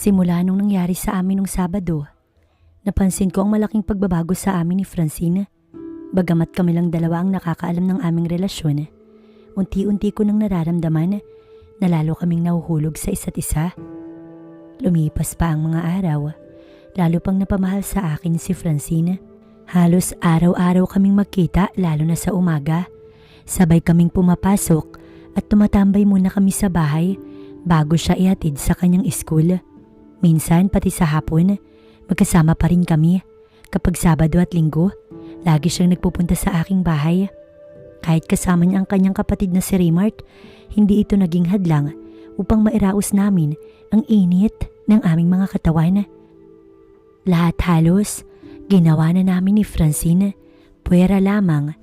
Simula nung nangyari sa amin nung Sabado, napansin ko ang malaking pagbabago sa amin ni Francine. Bagamat kami lang dalawa ang nakakaalam ng aming relasyon, unti-unti ko nang nararamdaman na lalo kaming nahuhulog sa isa't isa. Lumipas pa ang mga araw, lalo pang napamahal sa akin si Francine. Halos araw-araw kaming magkita lalo na sa umaga. Sabay kaming pumapasok at tumatambay muna kami sa bahay bago siya ihatid sa kanyang school. Minsan pati sa hapon, magkasama pa rin kami. Kapag Sabado at Linggo, lagi siyang nagpupunta sa aking bahay. Kahit kasama niya ang kanyang kapatid na si Raymart, hindi ito naging hadlang upang mairaos namin ang init ng aming mga katawan. Lahat halos, ginawa na namin ni Francine, puwera lamang.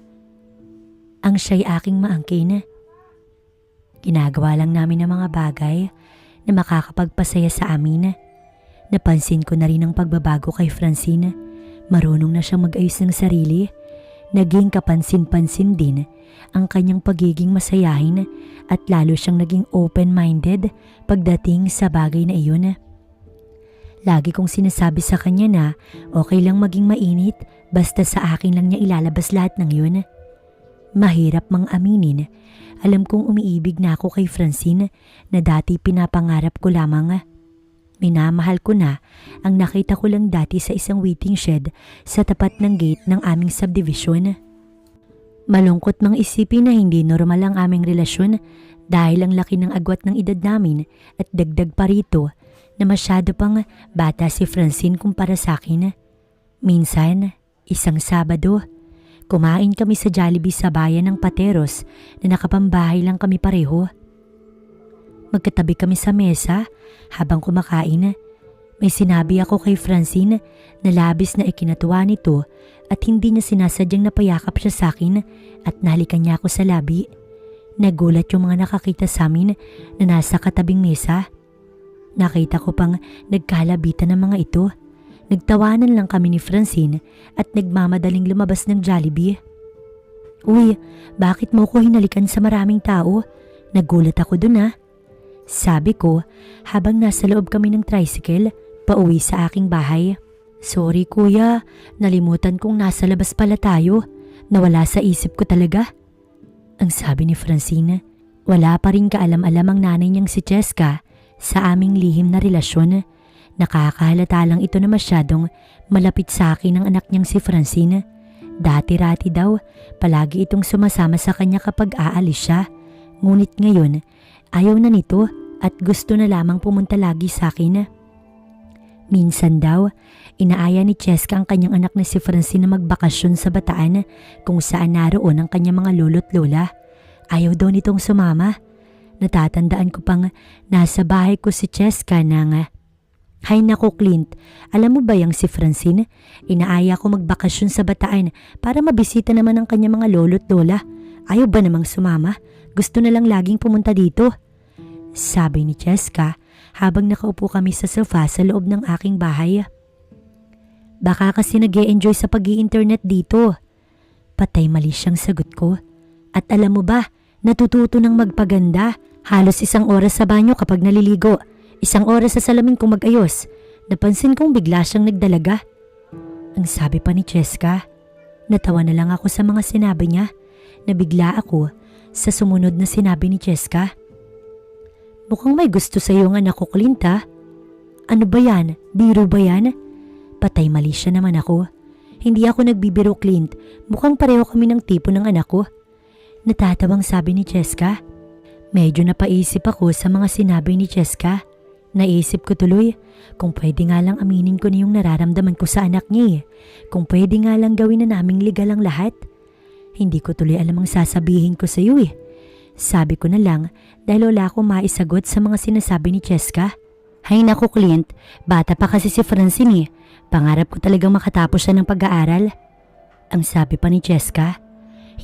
Ang siya'y aking maangkin. Ginagawa lang namin ang mga bagay na makakapagpasaya sa amin. Napansin ko na rin ang pagbabago kay Francine. Marunong na siyang mag-ayos ng sarili. Naging kapansin-pansin din ang kanyang pagiging masayahin at lalo siyang naging open-minded pagdating sa bagay na iyon. Lagi kong sinasabi sa kanya na okay lang maging mainit basta sa akin lang niya ilalabas lahat ng yun. Mahirap mang aminin, alam kong umiibig na ako kay Francine na dati pinapangarap ko lamang. Minamahal ko na ang nakita ko lang dati sa isang waiting shed sa tapat ng gate ng aming subdivision. Malungkot mang isipin na hindi normal ang aming relasyon dahil ang laki ng agwat ng edad namin at dagdag pa rito na masyado pang bata si Francine kumpara sa akin. Minsan, isang Sabado, kumain kami sa Jollibee sa bayan ng Pateros na nakapambahay lang kami pareho. Magkatabi kami sa mesa habang kumakain. May sinabi ako kay Francine na labis na ikinatuwa nito at hindi niya sinasadyang napayakap siya sa akin at nahalikan niya ako sa labi. Nagulat yung mga nakakita sa amin na nasa katabing mesa. Nakita ko pang nagkalabitan ng mga ito. Nagtawanan lang kami ni Francine at nagmamadaling lumabas ng Jollibee. Uy, bakit mo ko hinalikan sa maraming tao? Nagulat ako dun ah. Sabi ko habang nasa loob kami ng tricycle pauwi sa aking bahay. Sorry kuya, nalimutan kong nasa labas pala tayo. Nawala sa isip ko talaga. Ang sabi ni Francine, wala pa rin kaalam-alam ang nanay niyang si Cheska sa aming lihim na relasyon. Nakakahalata lang ito na masyadong malapit sa akin ang anak niyang si Francine. Dati-rati daw, palagi itong sumasama sa kanya kapag aalis siya. Ngunit ngayon, ayaw na nito at gusto na lamang pumunta lagi sa akin. Minsan daw, inaaya ni Cheska ang kanyang anak na si Francine na magbakasyon sa Bataan kung saan naroon ang kanyang mga lolo't lola. Ayaw daw nitong sumama. Natatandaan ko pang nasa bahay ko si Cheska nang Hay nako Clint, alam mo ba yung si Francine? Inaaya ko magbakasyon sa Bataan para mabisita naman ang kanyang mga lolo't lola. Ayaw ba namang sumama? Gusto na lang laging pumunta dito. Sabi ni Cheska habang nakaupo kami sa sofa sa loob ng aking bahay. Baka kasi nag enjoy sa pag internet dito. Patay mali siyang sagot ko. At alam mo ba, natututo ng magpaganda. Halos isang oras sa banyo kapag naliligo. Isang oras sa salamin kung mag-ayos. Napansin kong bigla siyang nagdalaga. Ang sabi pa ni Cheska, natawa na lang ako sa mga sinabi niya. Nabigla ako sa sumunod na sinabi ni Cheska. Mukhang may gusto sa iyo nga anak ko, Clint ha? Ano ba yan? Biro ba yan? Patay mali siya naman ako. Hindi ako nagbibiro, Clint. Mukhang pareho kami ng tipo ng anak ko. Natatabang sabi ni Cheska. Medyo napaisip ako sa mga sinabi ni Cheska. Naisip ko tuloy, kung pwede nga lang aminin ko na yung nararamdaman ko sa anak niya eh. Kung pwede nga lang gawin na naming legal ang lahat. Hindi ko tuloy alam ang sasabihin ko sa iyo eh. Sabi ko na lang dahil wala akong maisagot sa mga sinasabi ni Cheska. Hay naku Clint, bata pa kasi si Francine eh. Pangarap ko talagang makatapos siya ng pag-aaral. Ang sabi pa ni Cheska,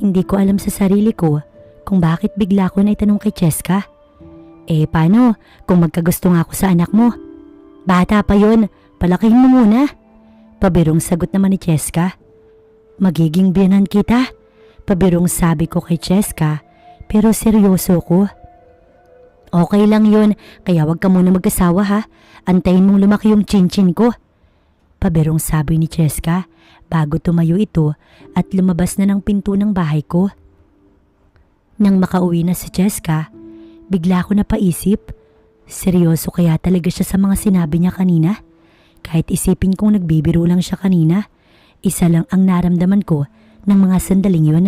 hindi ko alam sa sarili ko kung bakit bigla ko na itanong kay Cheska. Eh paano kung magkagusto nga ako sa anak mo? Bata pa yon, palakihin mo muna. Pabirong sagot naman ni Cheska. Magiging biyanan kita. Pabirong sabi ko kay Cheska pero seryoso ko. Okay lang yun, kaya wag ka muna mag-asawa ha. Antayin mong lumaki yung chinchin ko. Paberong sabi ni Cheska bago tumayo ito at lumabas na ng pinto ng bahay ko. Nang makauwi na si Cheska, bigla ko napaisip, seryoso kaya talaga siya sa mga sinabi niya kanina? Kahit isipin kong nagbibiro lang siya kanina, isa lang ang naramdaman ko ng mga sandaling yun.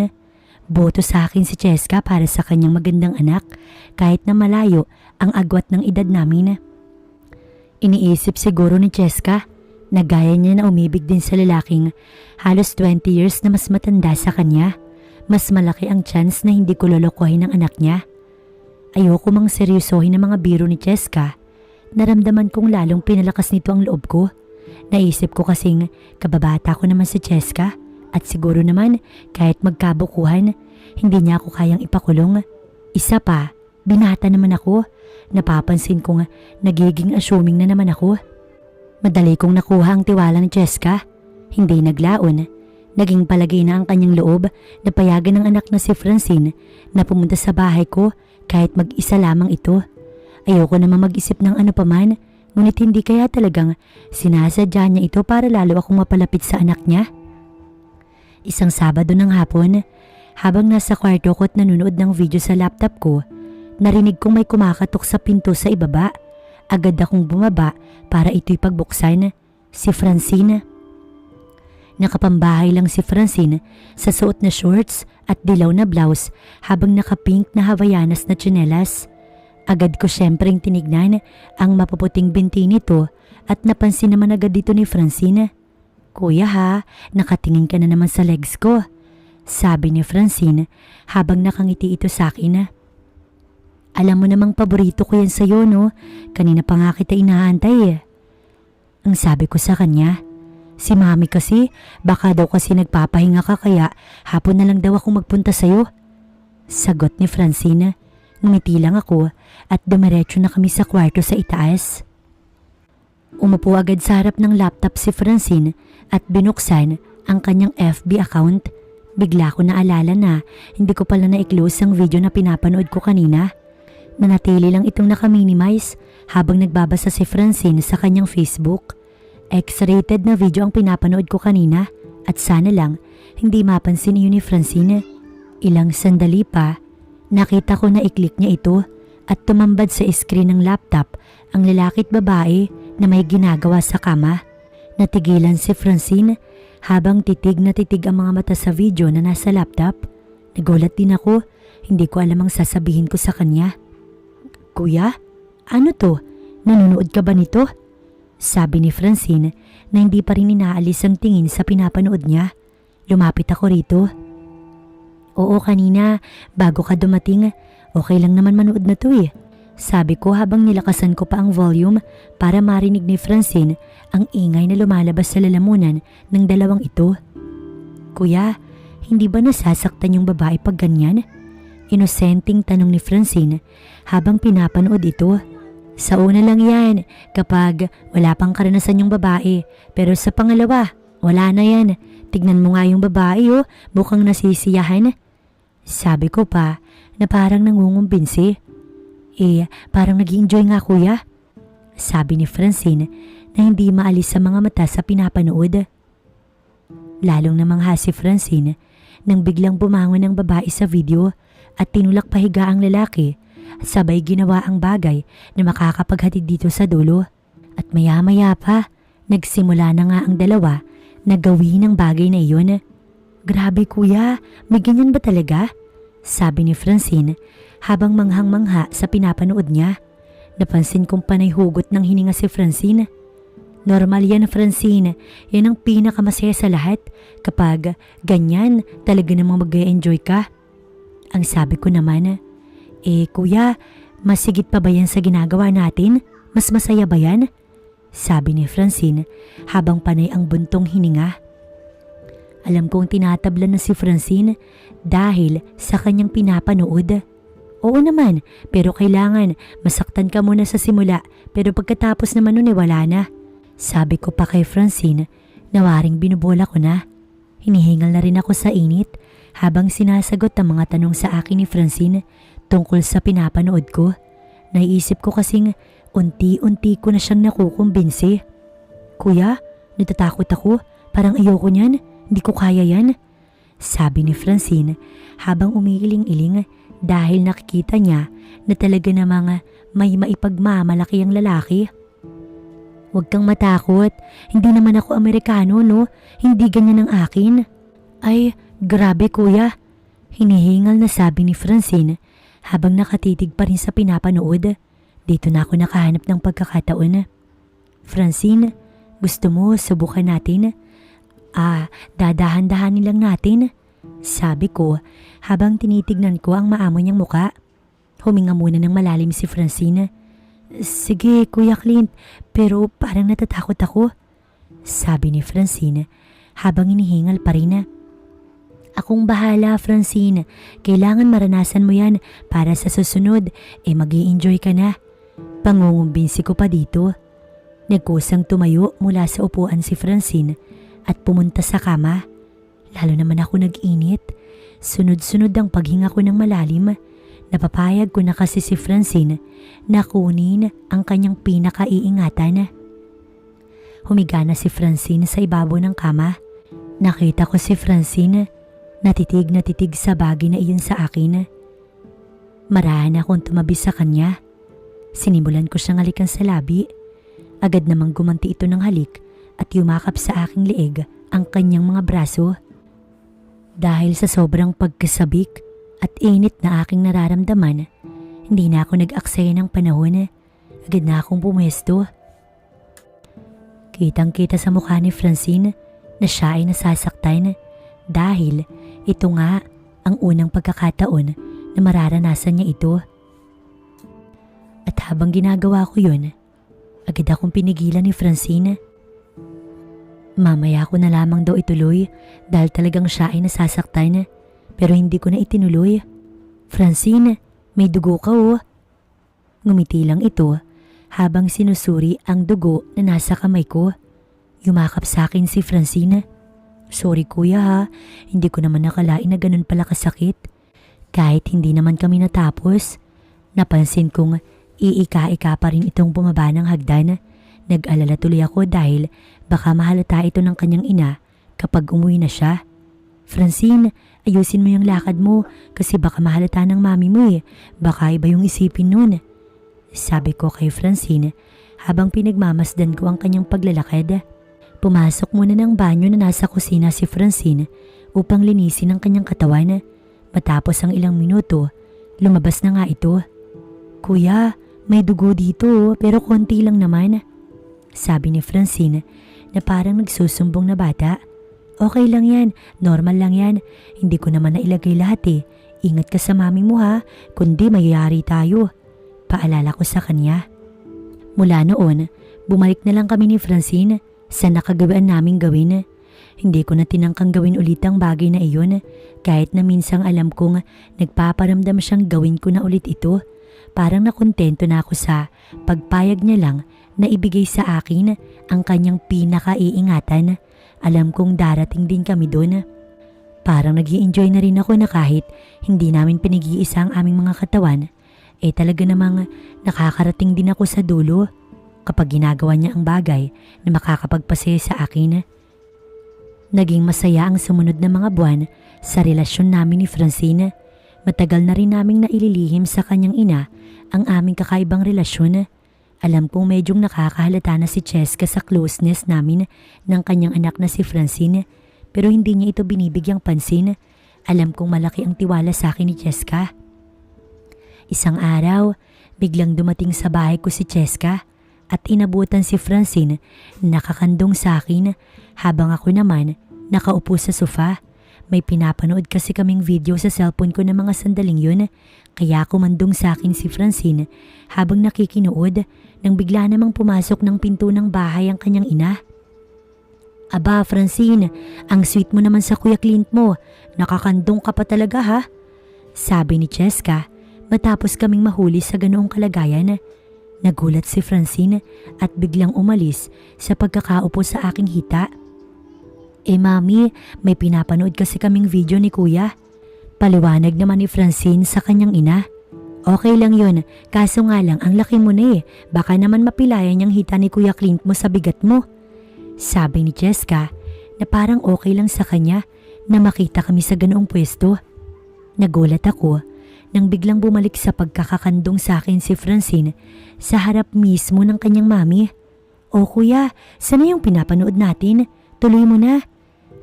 Boto sa akin si Cheska para sa kanyang magandang anak kahit na malayo ang agwat ng edad namin. Iniisip siguro ni Cheska na gaya niya na umibig din sa lalaking halos 20 years na mas matanda sa kanya. Mas malaki ang chance na hindi ko lolokohin ang anak niya. Ayoko mang seryosohin ang mga biro ni Cheska. Naramdaman kong lalong pinalakas nito ang loob ko. Naisip ko kasing kababata ko naman si Cheska at siguro naman kahit magkabukuhan, hindi niya ako kayang ipakulong. Isa pa, binata naman ako. Napapansin kong nagiging assuming na naman ako. Madali kong nakuha ang tiwala ni Cheska. Hindi naglaon. Naging palagay na ang kanyang loob na payagan ng anak na si Francine na pumunta sa bahay ko kahit mag-isa lamang ito. Ayoko naman mag-isip ng ano paman, ngunit hindi kaya talagang sinasadya niya ito para lalo akong mapalapit sa anak niya. Isang Sabado ng hapon, habang nasa kwarto ko at nanonood ng video sa laptop ko, narinig kong may kumakatok sa pinto sa ibaba. Agad akong bumaba para ito'y pagbuksan. Si Francine. Nakapambahay lang si Francine sa suot na shorts at dilaw na blouse habang naka-pink na havayanas na tsinelas. Agad ko syempreng tinignan ang mapuputing binti nito at napansin naman agad dito ni Francine. Kuya ha, nakatingin ka na naman sa legs ko. Sabi ni Francine habang nakangiti ito sa akin. Alam mo namang paborito ko yan sa'yo no, kanina pa nga kita inaantay eh. Ang sabi ko sa kanya, Si mami kasi, baka daw kasi nagpapahinga ka kaya hapon na lang daw ako magpunta sa'yo. Sagot ni Francine. Ngumiti lang ako at dumiretso na kami sa kwarto sa itaas. Umupo agad sa harap ng laptop si Francine at binuksan ang kanyang FB account. Bigla ko naalala na hindi ko pala na-close ang video na pinapanood ko kanina. Nanatili lang itong naka-minimize habang nagbabasa si Francine sa kanyang Facebook. X-rated na video ang pinapanood ko kanina at sana lang hindi mapansin iyon ni Francine. Ilang sandali pa, nakita ko na i-click niya ito at tumambad sa screen ng laptop ang lalaki at babae na may ginagawa sa kama. Natigilan si Francine habang titig na titig ang mga mata sa video na nasa laptop. Nagulat din ako, hindi ko alam ang sasabihin ko sa kanya. Kuya, ano to? Nanonood ka ba nito? Sabi ni Francine na hindi pa rin inaalis ang tingin sa pinapanood niya. Lumapit ako rito. Oo kanina, bago ka dumating, okay lang naman manood na to eh. Sabi ko habang nilakasan ko pa ang volume para marinig ni Francine ang ingay na lumalabas sa lalamunan ng dalawang ito. Kuya, hindi ba nasasaktan yung babae pag ganyan? Inosenteng tanong ni Francine habang pinapanood ito. Sa una lang yan kapag wala pang karanasan yung babae pero sa pangalawa, wala na yan. Tignan mo nga yung babae oh, mukhang nasisiyahan. Sabi ko pa na parang nangungumbinsi. Eh, parang nag enjoy nga kuya. Sabi ni Francine na hindi maalis sa mga mata sa pinapanood. Lalong namangha si Francine nang biglang bumangon ang babae sa video at tinulak pahiga ang lalaki at sabay ginawa ang bagay na makakapaghatid dito sa dulo. At maya-maya pa, nagsimula na nga ang dalawa na gawin ang bagay na iyon. Grabe kuya, may ganyan ba talaga? Sabi ni Francine habang manghang-mangha sa pinapanood niya. Napansin kong panay hugot ng hininga si Francine. Normal yan Francine, yan ang pinakamasaya sa lahat kapag ganyan talaga namang mag enjoy ka. Ang sabi ko naman, eh kuya, mas sigit pa ba yan sa ginagawa natin? Mas masaya ba yan? Sabi ni Francine habang panay ang buntong hininga. Alam kong tinatabla na si Francine dahil sa kanyang pinapanood. Oo naman, pero kailangan masaktan ka muna sa simula pero pagkatapos naman nun eh wala na. Sabi ko pa kay Francine na waring binubola ko na. Hinihingal na rin ako sa init habang sinasagot ang mga tanong sa akin ni Francine tungkol sa pinapanood ko. Naiisip ko kasing unti-unti ko na siyang nakukumbinsi. Kuya, natatakot ako. Parang ayoko niyan. Hindi ko kaya yan. Sabi ni Francine habang umiiling-iling dahil nakikita niya na talaga namang may maipagmamalaki ang lalaki. Huwag kang matakot. Hindi naman ako Amerikano, no? Hindi ganyan ang akin. Ay, grabe kuya. Hinihingal na sabi ni Francine habang nakatitig pa rin sa pinapanood. Dito na ako nakahanap ng pagkakataon. Francine, gusto mo subukan natin? Ah, dadahan-dahanin lang natin. Sabi ko habang tinitignan ko ang maamo niyang muka. Huminga muna ng malalim si Francine. Sige, Kuya Clint, pero parang natatakot ako. Sabi ni Francine habang inihingal pa rin. Akong bahala, Francine. Kailangan maranasan mo yan para sa susunod, eh mag enjoy ka na. Pangungumbinsi ko pa dito. Nagkusang tumayo mula sa upuan si Francine at pumunta sa kama. Lalo naman ako nag-init. Sunod-sunod ang paghinga ko ng malalim. Napapayag ko na kasi si Francine na kunin ang kanyang pinakaiingatan. Humiga na si Francine sa ibabaw ng kama. Nakita ko si Francine natitig na titig sa bagay na iyon sa akin. Marahan akong tumabi sa kanya. Sinimulan ko siyang halikan sa labi. Agad namang gumanti ito ng halik at yumakap sa aking leeg ang kanyang mga braso. Dahil sa sobrang pagkasabik at init na aking nararamdaman, hindi na ako nag-aksaya ng panahon. Agad na akong pumwesto. Kitang kita sa mukha ni Francine na siya ay nasasaktan dahil ito nga ang unang pagkakataon na mararanasan niya ito. At habang ginagawa ko yun, agad akong pinigilan ni Francine. Mamaya ko na lamang daw ituloy dahil talagang siya ay nasasaktan pero hindi ko na itinuloy. Francine, may dugo ka oh. Ngumiti lang ito habang sinusuri ang dugo na nasa kamay ko. Yumakap sa akin si Francine. Sorry kuya ha, hindi ko naman nakalain na ganun pala kasakit. Kahit hindi naman kami natapos, napansin kong iika-ika pa rin itong bumaba ng hagdan. Nag-alala tuloy ako dahil baka mahalata ito ng kanyang ina kapag umuwi na siya. Francine, ayusin mo yung lakad mo kasi baka mahalata ng mami mo eh. Baka iba yung isipin nun. Sabi ko kay Francine habang pinagmamasdan ko ang kanyang paglalakad. Pumasok muna ng banyo na nasa kusina si Francine upang linisin ang kanyang katawan. Matapos ang ilang minuto, lumabas na nga ito. Kuya, may dugo dito pero konti lang naman. Sabi ni Francine na parang nagsusumbong na bata. Okay lang yan, normal lang yan. Hindi ko naman nailagay lahat eh. Ingat ka sa mami mo ha, kundi mayayari tayo. Paalala ko sa kanya. Mula noon, bumalik na lang kami ni Francine sa nakagawian naming gawin. Hindi ko na tinangkang gawin ulit ang bagay na iyon kahit na minsang alam kong nagpaparamdam siyang gawin ko na ulit ito. Parang nakontento na ako sa pagpayag niya lang na ibigay sa akin ang kanyang pinakaiingatan. Alam kong darating din kami doon. Parang nag enjoy na rin ako na kahit hindi namin pinag-iisa ang aming mga katawan, eh talaga namang nakakarating din ako sa dulo kapag ginagawa niya ang bagay na makakapagpasaya sa akin. Naging masaya ang sumunod na mga buwan sa relasyon namin ni Francine. Matagal na rin naming naililihim sa kanyang ina ang aming kakaibang relasyon. Alam kong medyong nakakahalata na si Cheska sa closeness namin ng kanyang anak na si Francine pero hindi niya ito binibigyang pansin. Alam kong malaki ang tiwala sa akin ni Cheska. Isang araw, biglang dumating sa bahay ko si Cheska at inabutan si Francine nakakandong sa akin habang ako naman nakaupo sa sofa. May pinapanood kasi kaming video sa cellphone ko ng mga sandaling yun kaya kumandong sa akin si Francine habang nakikinood nang bigla namang pumasok ng pinto ng bahay ang kanyang ina. Aba Francine, ang sweet mo naman sa Kuya Clint mo. Nakakandong ka pa talaga ha? Sabi ni Cheska matapos kaming mahuli sa ganoong kalagayan. Nagulat si Francine at biglang umalis sa pagkakaupo sa aking hita. Eh mami, may pinapanood kasi kaming video ni kuya. Paliwanag naman ni Francine sa kanyang ina. Okay lang yun, kaso nga lang ang laki mo na eh. Baka naman mapilayan niyang hita ni Kuya Clint mo sa bigat mo. Sabi ni Jessica na parang okay lang sa kanya na makita kami sa ganoong pwesto. Nagulat ako nang biglang bumalik sa pagkakakandong sa akin si Francine sa harap mismo ng kanyang mami. O kuya, sana yung pinapanood natin? Tuloy mo na.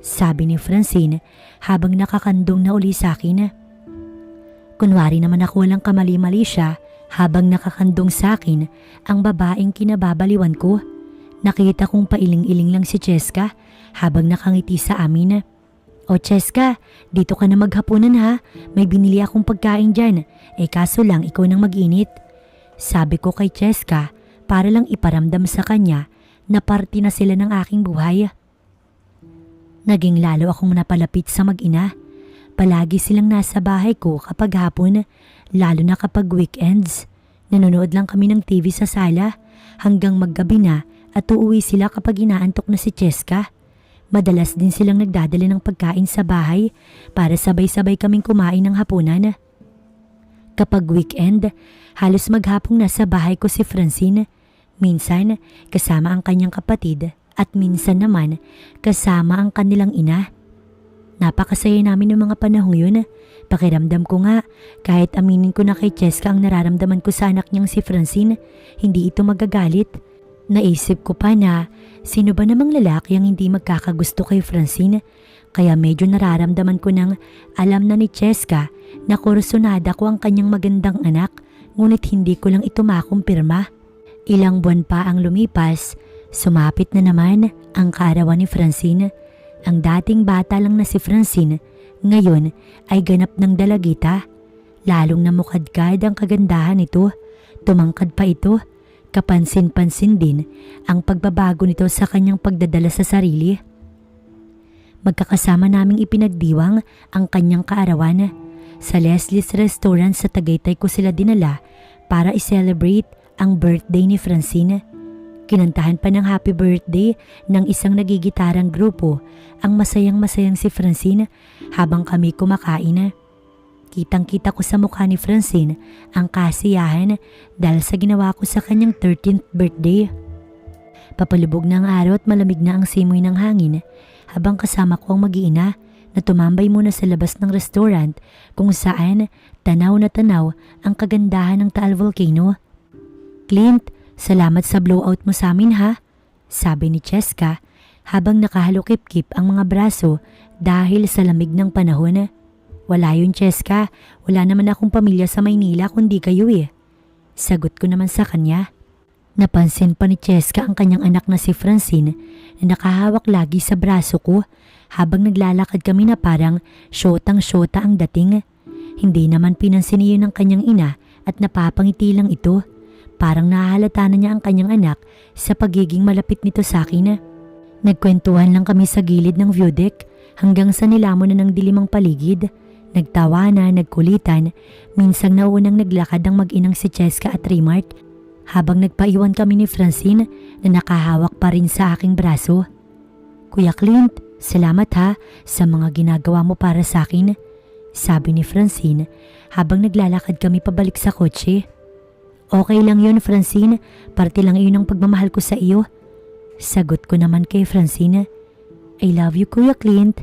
Sabi ni Francine habang nakakandong na uli sa akin. Kunwari naman ako walang kamali-mali siya habang nakakandong sa akin ang babaeng kinababaliwan ko. Nakita kong pailing-iling lang si Cheska habang nakangiti sa amin. O Cheska, dito ka na maghapunan ha. May binili akong pagkain dyan. Eh kaso lang ikaw nang mag-init. Sabi ko kay Cheska para lang iparamdam sa kanya na parte na sila ng aking buhay. Naging lalo akong napalapit sa mag-ina. Palagi silang nasa bahay ko kapag hapon, lalo na kapag weekends. Nanonood lang kami ng TV sa sala hanggang maggabi na at uuwi sila kapag inaantok na si Cheska. Madalas din silang nagdadala ng pagkain sa bahay para sabay-sabay kaming kumain ng hapunan. Kapag weekend, halos maghapong nasa bahay ko si Francine. Minsan, kasama ang kanyang kapatid at minsan naman kasama ang kanilang ina. Napakasaya namin ng mga panahong yun. Pakiramdam ko nga, kahit aminin ko na kay Cheska ang nararamdaman ko sa anak niyang si Francine, hindi ito magagalit. Naisip ko pa na sino ba namang lalaki ang hindi magkakagusto kay Francine kaya medyo nararamdaman ko nang alam na ni Cheska na kursunada ko ang kanyang magandang anak ngunit hindi ko lang ito makumpirma. Ilang buwan pa ang lumipas, sumapit na naman ang kaarawan ni Francine. Ang dating bata lang na si Francine ngayon ay ganap ng dalagita. Lalong namukadkad ang kagandahan nito. Tumangkad pa ito Kapansin-pansin din ang pagbabago nito sa kanyang pagdadala sa sarili. Magkakasama naming ipinagdiwang ang kanyang kaarawan. Sa Leslie's Restaurant sa Tagaytay ko sila dinala para i-celebrate ang birthday ni Francine. Kinantahan pa ng happy birthday ng isang nagigitarang grupo ang masayang-masayang si Francine habang kami kumakain. Kitang kita ko sa mukha ni Francine ang kasiyahan dahil sa ginawa ko sa kanyang 13th birthday. Papalubog ng araw at malamig na ang simoy ng hangin habang kasama ko ang mag-iina na tumambay muna sa labas ng restaurant kung saan tanaw na tanaw ang kagandahan ng Taal Volcano. Clint, salamat sa blowout mo sa amin ha, sabi ni Cheska habang nakahalukip-kip ang mga braso dahil sa lamig ng panahon. Wala yun, Cheska. Wala naman akong pamilya sa Maynila kundi kayo eh. Sagot ko naman sa kanya. Napansin pa ni Cheska ang kanyang anak na si Francine na nakahawak lagi sa braso ko habang naglalakad kami na parang syotang-syota ang dating. Hindi naman pinansin iyon ng kanyang ina at napapangiti lang ito. Parang nahahalata na niya ang kanyang anak sa pagiging malapit nito sa akin. Nagkwentuhan lang kami sa gilid ng view deck hanggang sa nilamon na ng dilimang paligid. Nagtawanan, nagkulitan, minsang naunang naglakad ang mag-inang si Cheska at Raymart habang nagpaiwan kami ni Francine na nakahawak pa rin sa aking braso. Kuya Clint, salamat ha sa mga ginagawa mo para sa akin, sabi ni Francine habang naglalakad kami pabalik sa kotse. Okay lang yun Francine, parte lang iyon ang pagmamahal ko sa iyo. Sagot ko naman kay Francine. I love you Kuya Clint,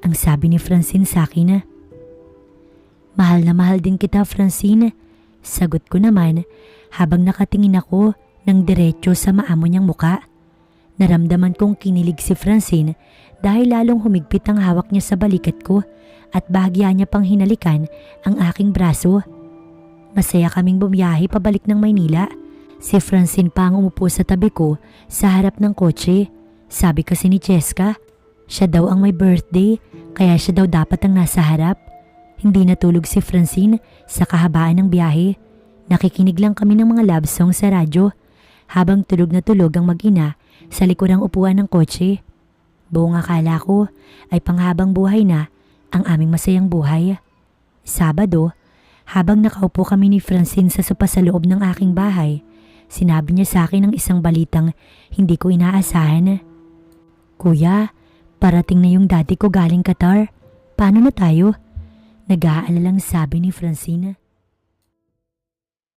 ang sabi ni Francine sa akin. Mahal na mahal din kita, Francine. Sagot ko naman habang nakatingin ako ng diretso sa maamo niyang muka. Naramdaman kong kinilig si Francine dahil lalong humigpit ang hawak niya sa balikat ko at bahagya niya pang hinalikan ang aking braso. Masaya kaming bumiyahe pabalik ng Maynila. Si Francine pa ang umupo sa tabi ko sa harap ng kotse. Sabi kasi ni Cheska, siya daw ang may birthday kaya siya daw dapat ang nasa harap. Hindi natulog si Francine sa kahabaan ng biyahe. Nakikinig lang kami ng mga love song sa radyo habang tulog na tulog ang mag-ina sa likurang upuan ng kotse. Buong akala ko ay panghabang buhay na ang aming masayang buhay. Sabado, habang nakaupo kami ni Francine sa sopa sa loob ng aking bahay, sinabi niya sa akin ng isang balitang hindi ko inaasahan. Kuya, parating na yung daddy ko galing Qatar. Paano na tayo? Nag-aalalang sabi ni Francine.